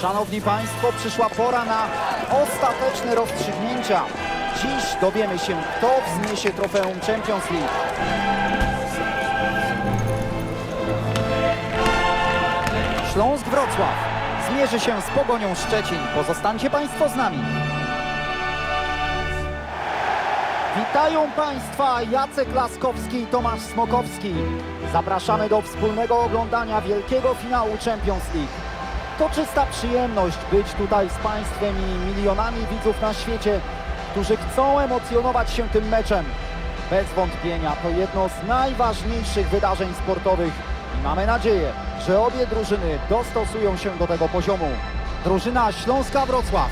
Szanowni Państwo, przyszła pora na ostateczne rozstrzygnięcia. Dziś dowiemy się, kto wzniesie trofeum Champions League. Śląsk Wrocław zmierzy się z Pogonią Szczecin. Pozostańcie Państwo z nami. Witają Państwa Jacek Laskowski i Tomasz Smokowski. Zapraszamy do wspólnego oglądania wielkiego finału Champions League. To czysta przyjemność być tutaj z Państwem i milionami widzów na świecie, którzy chcą emocjonować się tym meczem. Bez wątpienia to jedno z najważniejszych wydarzeń sportowych i mamy nadzieję, że obie drużyny dostosują się do tego poziomu. Drużyna Śląska Wrocław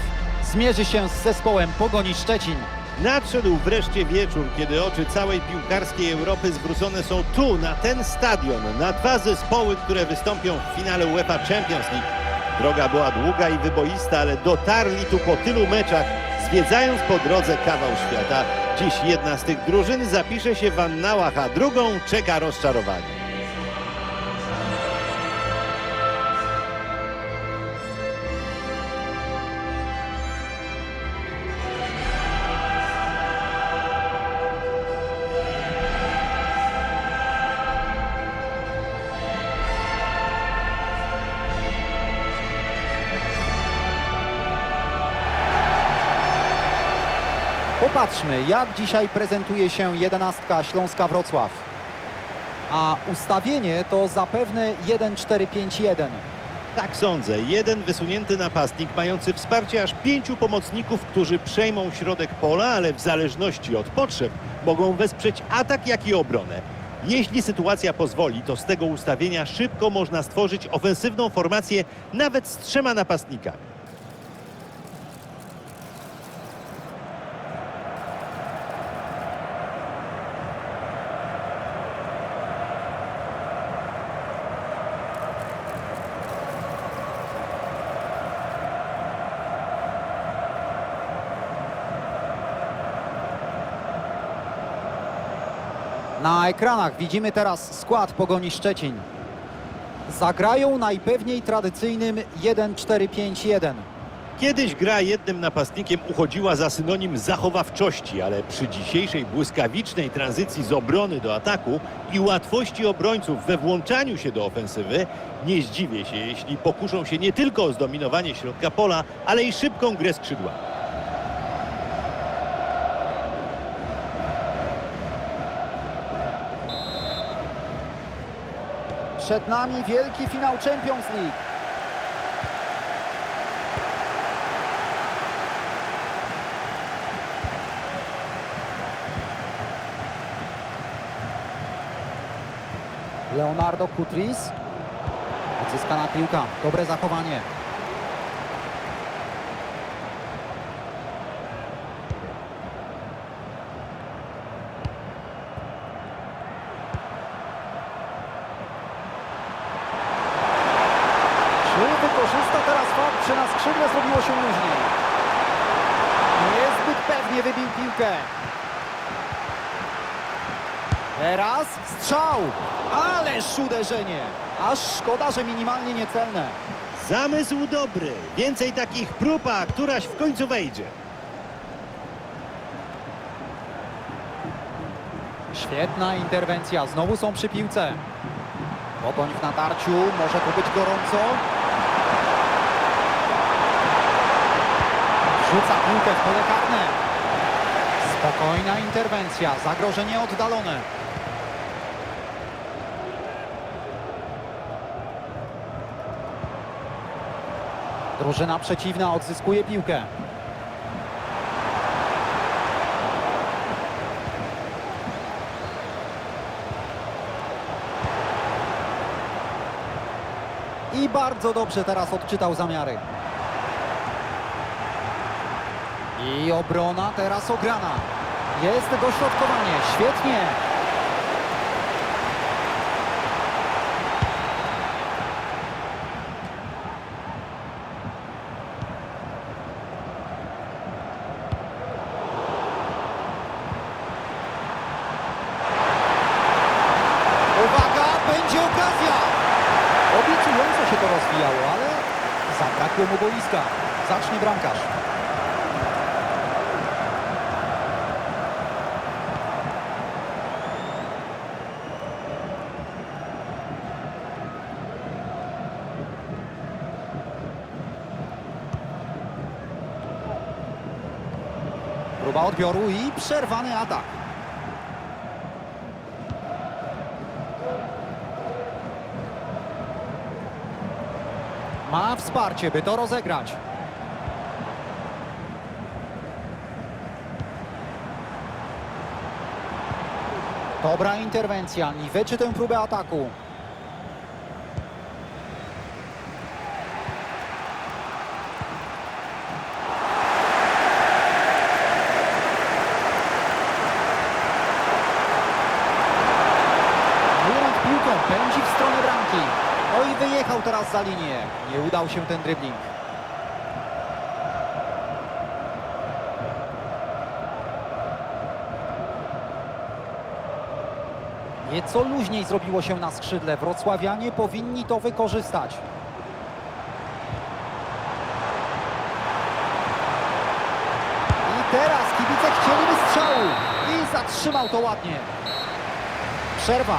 zmierzy się z zespołem Pogoni Szczecin. Nadszedł wreszcie wieczór, kiedy oczy całej piłkarskiej Europy zwrócone są tu, na ten stadion, na dwa zespoły, które wystąpią w finale UEFA Champions League. Droga była długa i wyboista, ale dotarli tu po tylu meczach, zwiedzając po drodze kawał świata. Dziś jedna z tych drużyn zapisze się w annałach, a drugą czeka rozczarowanie. Popatrzmy, jak dzisiaj prezentuje się jedenastka Śląska Wrocław. A ustawienie to zapewne 1-4-5-1. Tak sądzę. Jeden wysunięty napastnik mający wsparcie aż pięciu pomocników, którzy przejmą środek pola, ale w zależności od potrzeb mogą wesprzeć atak, jak i obronę. Jeśli sytuacja pozwoli, to z tego ustawienia szybko można stworzyć ofensywną formację nawet z trzema napastnikami. Na ekranach widzimy teraz skład Pogoni Szczecin. Zagrają najpewniej tradycyjnym 1-4-5-1. Kiedyś gra jednym napastnikiem uchodziła za synonim zachowawczości, ale przy dzisiejszej błyskawicznej tranzycji z obrony do ataku i łatwości obrońców we włączaniu się do ofensywy, nie zdziwię się, jeśli pokuszą się nie tylko o zdominowanie środka pola, ale i szybką grę skrzydła. Przed nami wielki finał Champions League. Leonardo Kutris. Odzyskana piłka. Dobre zachowanie. Czy wykorzysta teraz fakt, że na zrobiło się luźniej? Niezbyt pewnie wybił piłkę. Teraz strzał! Ależ uderzenie! Aż szkoda, że minimalnie niecelne. Zamysł dobry, więcej takich prób, a któraś w końcu wejdzie. Świetna interwencja, znowu są przy piłce. Pogoń w natarciu, może tu być gorąco. Rzuca piłkę w pole karne. Spokojna interwencja, zagrożenie oddalone. Drużyna przeciwna odzyskuje piłkę. I bardzo dobrze teraz odczytał zamiary. I obrona teraz ograna. Jest dośrodkowanie, świetnie. Uwaga, będzie okazja. Obiecująco się to rozwijało, ale Zabrakło mu boiska. Zacznie bramkarz. Próba odbioru i przerwany atak. Ma wsparcie, by to rozegrać. Dobra interwencja, niweczy tę próbę ataku. Murant piłką pędzi w stronę bramki. No i wyjechał za linię. Nie udał się ten dribbling. Nieco luźniej zrobiło się na skrzydle. Wrocławianie powinni to wykorzystać. I teraz kibice chcieliby strzału. I zatrzymał to ładnie. Przerwa.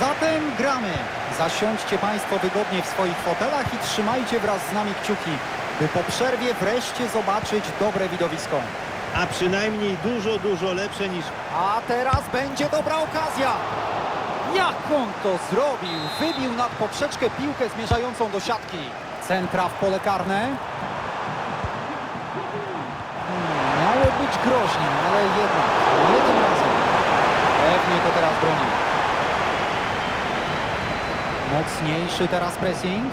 Zatem gramy. Zasiądźcie Państwo wygodnie w swoich fotelach i trzymajcie wraz z nami kciuki, by po przerwie wreszcie zobaczyć dobre widowisko. A przynajmniej dużo, dużo lepsze niż A teraz będzie dobra okazja. Jak on to zrobił? Wybił nad poprzeczkę piłkę zmierzającą do siatki. Centra w pole karne. Hmm, Miało być groźnie, ale jednak nie tym razem. Pewnie to teraz broni. Mocniejszy teraz pressing.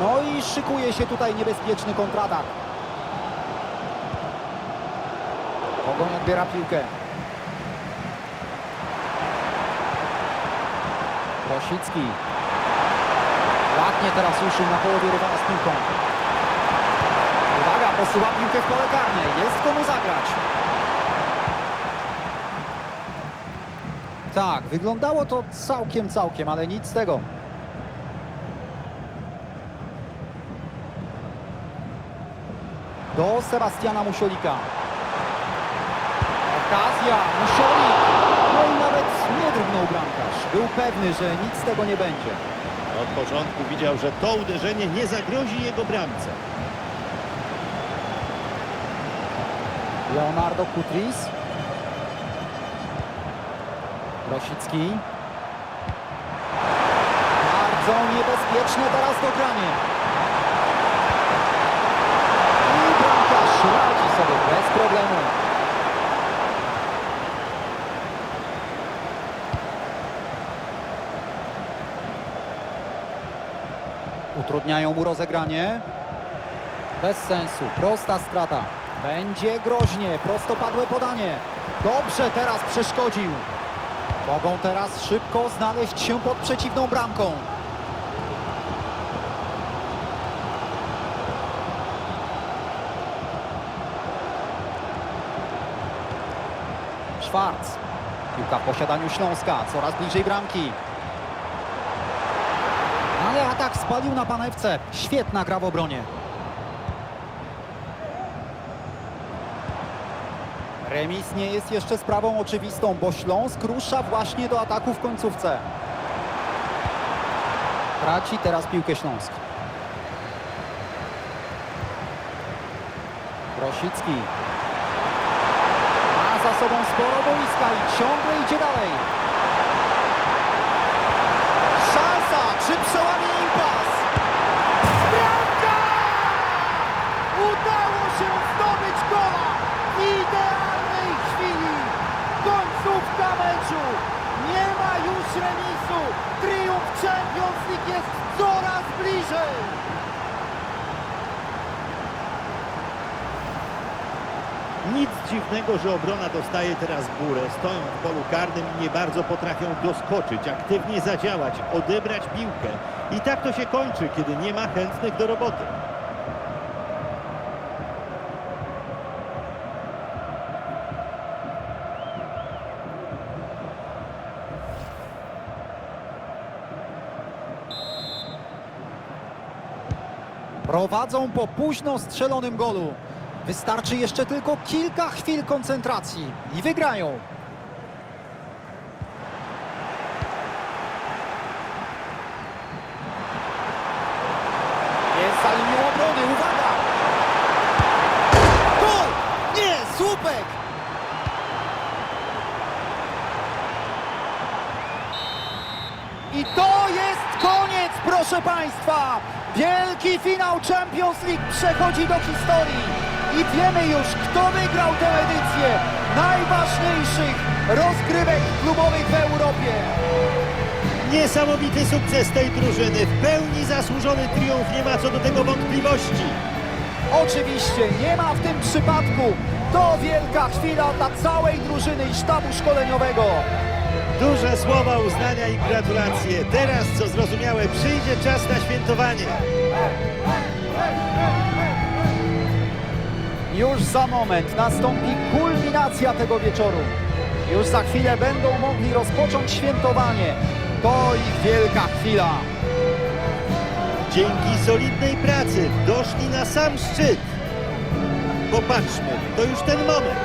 No i szykuje się tutaj niebezpieczny kontratak. Pogoń odbiera piłkę. Rosicki. Ładnie teraz ruszył na połowie rywala z piłką. Uwaga, posyła piłkę w pole. Jest komu zagrać. Tak, wyglądało to całkiem, całkiem, ale nic z tego. Do Sebastiana Musiolika. Okazja, Musiolik. No i nawet nie drgnął bramkarz. Był pewny, że nic z tego nie będzie. od początku widział, że to uderzenie nie zagrozi jego bramce. Leonardo Kutris. Rosicki. Bardzo niebezpieczne teraz dogranie. I bramkarz radzi sobie bez problemu. Utrudniają mu rozegranie. Bez sensu, prosta strata. Będzie groźnie, prostopadłe podanie. Dobrze teraz przeszkodził. Mogą teraz szybko znaleźć się pod przeciwną bramką. Szwarc. Piłka w posiadaniu Śląska, coraz bliżej bramki. Ale atak spalił na panewce. Świetna gra w obronie. Remis nie jest jeszcze sprawą oczywistą, bo Śląsk rusza właśnie do ataku w końcówce. Traci teraz piłkę Śląsk. Rosicki. Ma za sobą sporo boiska i ciągle idzie dalej. Szansa! Czy przełamie Nic dziwnego, że obrona dostaje teraz górę. Stoją w polu karnym i nie bardzo potrafią doskoczyć, aktywnie zadziałać, odebrać piłkę. I tak to się kończy, kiedy nie ma chętnych do roboty. Prowadzą po późno strzelonym golu. Wystarczy jeszcze tylko kilka chwil koncentracji i wygrają. Jest za linią obrony, uwaga! Gol! Nie, słupek! I to jest koniec, proszę Państwa! Wielki finał Champions League przechodzi do historii i wiemy już, kto wygrał tę edycję najważniejszych rozgrywek klubowych w Europie. Niesamowity sukces tej drużyny, w pełni zasłużony triumf, nie ma co do tego wątpliwości. Oczywiście nie ma w tym przypadku. To wielka chwila dla całej drużyny i sztabu szkoleniowego. Duże słowa uznania i gratulacje. Teraz, co zrozumiałe, przyjdzie czas na świętowanie. Już za moment nastąpi kulminacja tego wieczoru. Już za chwilę będą mogli rozpocząć świętowanie. To ich wielka chwila. Dzięki solidnej pracy doszli na sam szczyt. Popatrzmy, to już ten moment.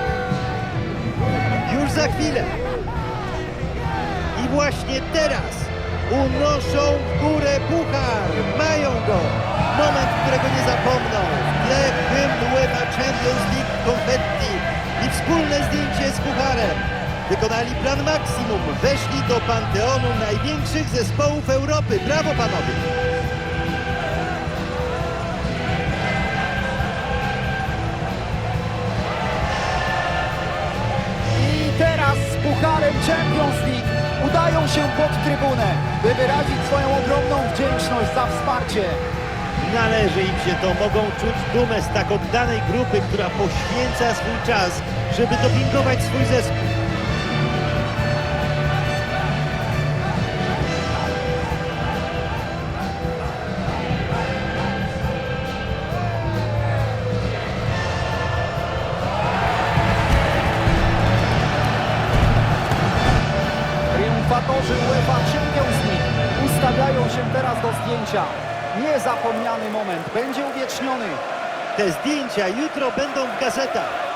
Już za chwilę. I właśnie teraz unoszą w górę puchar. Mają go. Moment, którego nie zapomną. W tle League konfetti i wspólne zdjęcie z pucharem. Wykonali plan maksimum. Weszli do panteonu największych zespołów Europy. Brawo panowie. I teraz z pucharem Champions League udają się pod trybunę, by wyrazić swoją ogromną wdzięczność za wsparcie. Należy im się to, mogą czuć dumę z tak oddanej grupy, która poświęca swój czas, żeby dopingować swój zespół. Triumfatorzy UEFA Champions League ustawiają się teraz do zdjęcia. Niezapomniany moment będzie uwieczniony. Te zdjęcia jutro będą w gazetach.